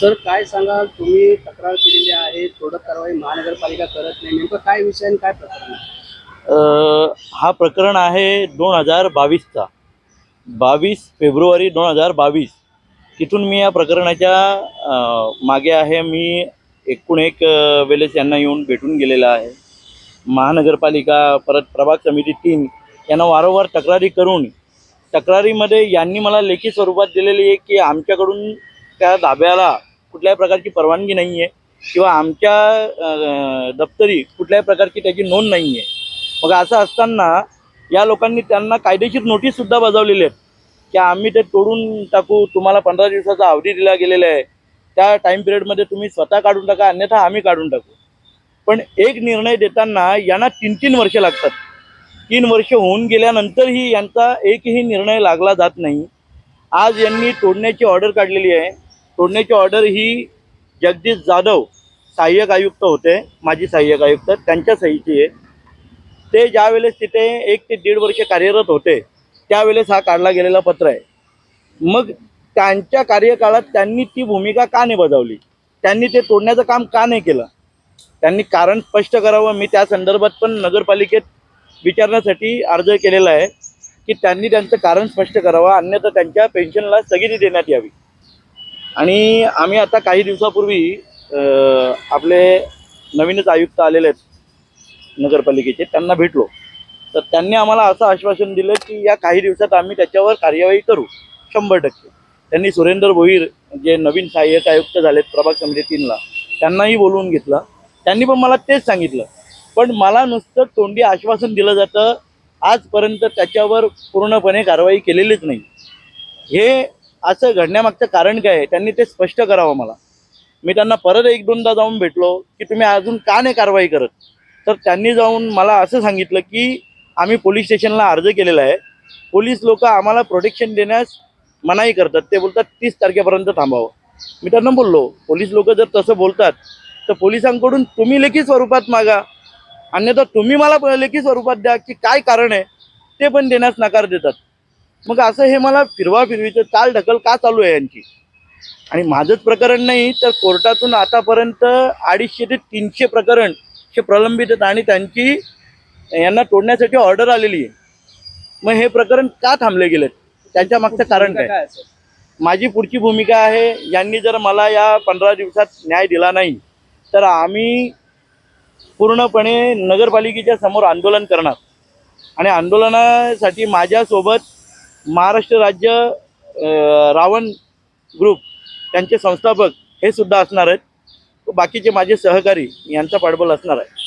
Sir काय सांगाल? तुम्ही तक्रार केलेली आहे थोडं कारवाई महानगरपालिका करत नाही. नेमकं काय विषय आणि काय प्रकरण आहे? हा प्रकरण आहे दोन हजार बावीसचा. बावीस फेब्रुवारी दोन हजार बावीस. तिथून मी या प्रकरणाच्या मागे आहे. मी एकूण एक वेळेस यांना येऊन भेटून गेलेला आहे. महानगरपालिका परत प्रभाग समिती तीन यांना वारंवार तक्रारी करून तक्रारीमध्ये यांनी मला लेखी स्वरूपात दिलेली आहे की आमच्याकडून त्या धाब्याला कुठल्याही प्रकारची परवानगी नाही आहे किंवा आमच्या दप्तरी कुठल्याही प्रकारची त्याची नोंद नाही आहे मग असं असताना या लोकांनी त्यांना कायदेशीर नोटीससुद्धा बजावलेली आहेत की आम्ही ते तोडून टाकू तुम्हाला पंधरा दिवसाचा अवधी दिला गेलेला आहे. त्या टाईम पिरियडमध्ये तुम्ही स्वतः काढून टाका अन्यथा आम्ही काढून टाकू. पण एक निर्णय देताना यांना तीन तीन वर्ष लागतात. तीन वर्ष होऊन गेल्यानंतरही यांचा एकही निर्णय लागला जात नाही. आज यांनी तोडण्याची ऑर्डर काढलेली आहे. तोडण्याची ऑर्डर ही जगदीश जाधव सहाय्यक आयुक्त होते माजी सहाय्यक आयुक्त त्यांच्या सहीची आहे. ते ज्यावेळेस तिथे एक ते दीड वर्ष कार्यरत होते त्यावेळेस हा काढला गेलेला पत्र आहे. मग त्यांच्या कार्यकाळात त्यांनी ती भूमिका का नाही बजावली त्यांनी ते तोडण्याचं काम का नाही केलं? त्यांनी कारण स्पष्ट करावं मी त्या संदर्भात पण नगरपालिकेत विचारण्यासाठी अर्ज केलेला आहे की त्यांनी त्यांचं कारण स्पष्ट करावं अन्यथा त्यांच्या पेन्शनला स्थगिती देण्यात यावी. आणि आम्ही आता काही दिवसापूर्वी आपले नवीनच आयुक्त आलेले आहेत नगरपालिकेचे त्यांना भेटलो. तर त्यांनी आम्हाला असं आश्वासन दिलं की या काही दिवसात आम्ही त्याच्यावर कार्यवाही करू शंभर टक्के. त्यांनी सुरेंद्र भोईर जे नवीन सहाय्यक आयुक्त झालेत प्रभाग समिती तीनला त्यांनाही बोलवून घेतलं. त्यांनी पण मला तेच सांगितलं. पण मला नुसतं तोंडी आश्वासन दिलं जातं आजपर्यंत त्याच्यावर पूर्णपणे कारवाई केलेलीच नाही. हे असं घडण्यामागचं कारण काय आहे त्यांनी ते स्पष्ट करावं मला. मी त्यांना परत एक दोनदा जाऊन भेटलो की तुम्ही अजून का नाही कारवाई करत? तर त्यांनी जाऊन मला असं सांगितलं की आम्ही पोलीस स्टेशनला अर्ज केलेला आहे. पोलीस लोक आम्हाला प्रोटेक्शन देण्यास मनाई करतात. ते बोलतात तीस तारखेपर्यंत थांबावं. मी त्यांना बोललो पोलीस लोक जर तसं बोलतात तर पोलिसांकडून तुम्ही लेखी स्वरूपात मागा. अन्यथा तुम्ही मला प- लेखी स्वरूपात द्या की काय कारण आहे ते पण देण्यास नकार देतात. मग असं हे मला फिरवा फिरवीचं चाल ढकल का चालू आहे यांची? आणि माझंच प्रकरण नाही तर कोर्टातून आतापर्यंत अडीचशे ते तीनशे प्रकरण हे प्रलंबित आहेत आणि त्यांची यांना तोडण्यासाठी ऑर्डर आलेली आहे. मग हे प्रकरण का थांबले गेलेत? त्यांच्या मागचं कारण काय? माझी पुढची भूमिका आहे यांनी जर मला या पंधरा दिवसात न्याय दिला नाही तर आम्ही पूर्णपणे नगरपालिकेच्या समोर आंदोलन करणार. आणि आंदोलनासाठी माझ्यासोबत महाराष्ट्र राज्य रावण ग्रुप त्यांचे संस्थापक हे सुद्धा असणार आहेत. बाकीचे माझे सहकारी यांचा पाठबळ असणार आहे.